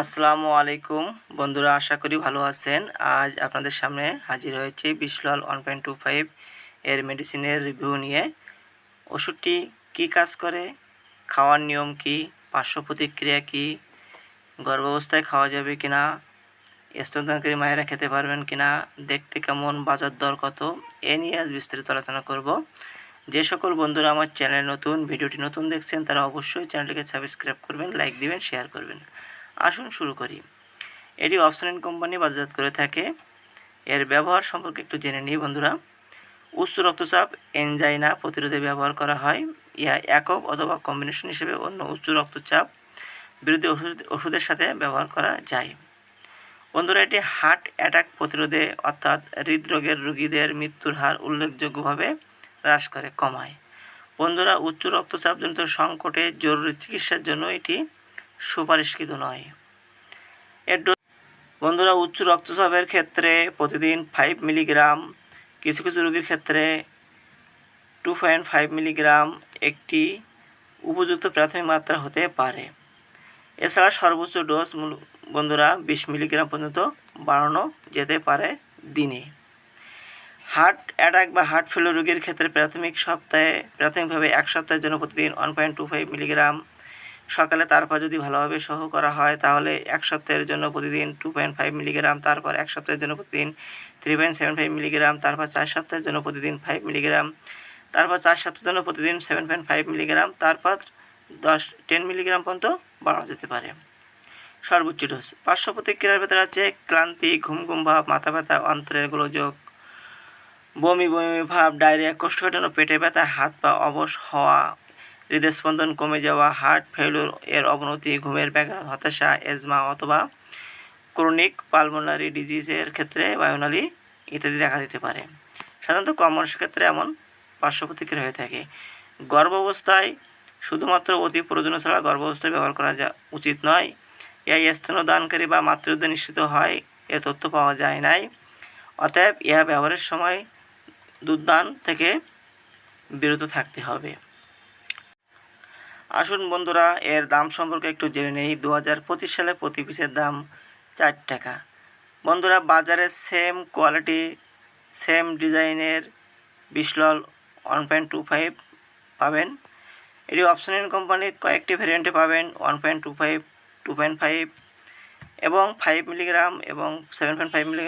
আসসালামু আলাইকুম। বন্ধুরা, আশা করি ভালো আছেন। আজ আপনাদের সামনে হাজির হয়েছে Bislol one point two five এর মেডিসিনের রিভিউ নিয়ে। ওষুধটি কি কাজ করে? খাওয়ার নিয়ম কি? পার্শ্ব প্রতিক্রিয়া কি? গর্ভাবস্থায় খাওয়া যাবে কিনা? স্তনদানকারী মায়েরা খেতে পারবেন কিনা? দেখতে কেমন? বাজার দর কত? এ নিয়ে আজ বিস্তারিত আলোচনা করব। যে সকল বন্ধুরা আমার চ্যানেল নতুন, ভিডিওটি নতুন দেখছেন, তারা অবশ্যই চ্যানেলটিকে সাবস্ক্রাইব করবেন, লাইক দিবেন, শেয়ার করবেন। আসুন শুরু করি। এটি অপশন কোম্পানি বাজারজাত করে থাকে। এর ব্যবহার সম্পর্কে একটু জেনে নিই বন্ধুরা। উচ্চ রক্তচাপ এনজাইনা প্রতিরোধে ব্যবহার করা হয়। ইহা একক অথবা কম্বিনেশন হিসেবে অন্য উচ্চ রক্তচাপ বিরোধী ওষুধ, ওষুধের সাথে ব্যবহার করা যায়। বন্ধুরা, এটি হার্ট অ্যাটাক প্রতিরোধে, অর্থাৎ হৃদরোগের রোগীদের মৃত্যুর হার উল্লেখযোগ্যভাবে হ্রাস করে, কমায়। বন্ধুরা, উচ্চ রক্তচাপজনিত সংকটে জরুরি চিকিৎসার জন্য এটি সুপারিশকৃত নয়। এর বন্ধুরা, উচ্চ রক্তচাপের ক্ষেত্রে প্রতিদিন ফাইভ মিলিগ্রাম কিছু কিছু রোগীর ক্ষেত্রে টু পয়েন্ট ফাইভ মিলিগ্রাম একটি উপযুক্ত প্রাথমিক মাত্রা হতে পারে। এছাড়া সর্বোচ্চ ডোজ বন্ধুরা, বিশ মিলিগ্রাম পর্যন্ত বাড়ানো যেতে পারে দিনে। হার্ট অ্যাটাক বা হার্ট ফেলো রোগীর ক্ষেত্রে প্রাথমিক সপ্তাহে, প্রাথমিকভাবে এক সপ্তাহের জন্য প্রতিদিন one point two five milligram সকালে তারপর যদি ভালোভাবে সহ করা হয়, তাহলে এক সপ্তাহের জন্য প্রতিদিন টু পয়েন্ট ফাইভ মিলিগ্রাম তারপর এক সপ্তাহের জন্য প্রতিদিন three point seven five milligram তারপর চার সপ্তাহের জন্য প্রতিদিন ফাইভ মিলিগ্রাম তারপর চার সপ্তাহের জন্য প্রতিদিন সেভেন পয়েন্ট ফাইভ মিলিগ্রাম তারপর দশ টেন মিলিগ্রাম পর্যন্ত বাড়ানো যেতে পারে। সর্বোচ্চ ডোজ পার্শ্ব প্রতিক্রিয়ার ভেতরে আছে ক্লান্তি, ঘুম ঘুম ভাব, মাথা ব্যথা, অন্তরের গোলযোগ বমি বমি ভাব, ডায়রিয়া কোষ্ঠকাঠিন্য পেটে ব্যথা, হাত পা অবশ হওয়া, হৃদস্পন্দন কমে যাওয়া হার্ট ফেলুর এর অবনতি, ঘুমের ব্যাঘাত, হতাশা, এজমা অথবা ক্রনিক পালমোনারি ডিজিজের ক্ষেত্রে বায়ুনালী ইত্যাদি দেখা দিতে পারে। সাধারণত কম মানুষের ক্ষেত্রে এমন পার্শ্ব প্রতিক্রিয়া হয়ে থাকে। গর্ভাবস্থায় শুধুমাত্র অতি প্রয়োজনীয় ছাড়া গর্ভাবস্থায় ব্যবহার করা যা উচিত নয়। এই স্তনদানকারী বা মাতৃত্ব নিশ্চিত হয়, এ তথ্য পাওয়া যায় নাই। অতএব ইহা ব্যবহারের সময় দুধদান থেকে বিরত থাকতে হবে। আসুন বন্ধুরা, এর দাম সম্পর্কে একটু জেনে নেই। দু হাজার পঁচিশ সালে প্রতি পিসের দাম চার টাকা। বন্ধুরা, বাজারে সেম কোয়ালিটি সেম ডিজাইনের বিশলল ওয়ান পয়েন্ট টু ফাইভ পাবেন। এটি অপশনাল কোম্পানির কয়েকটি ভ্যারিয়েন্টে পাবেন one point two five two point five এবং ফাইভ মিলিগ্রাম এবং সেভেন পয়েন্ট ফাইভ মিলিগ্রাম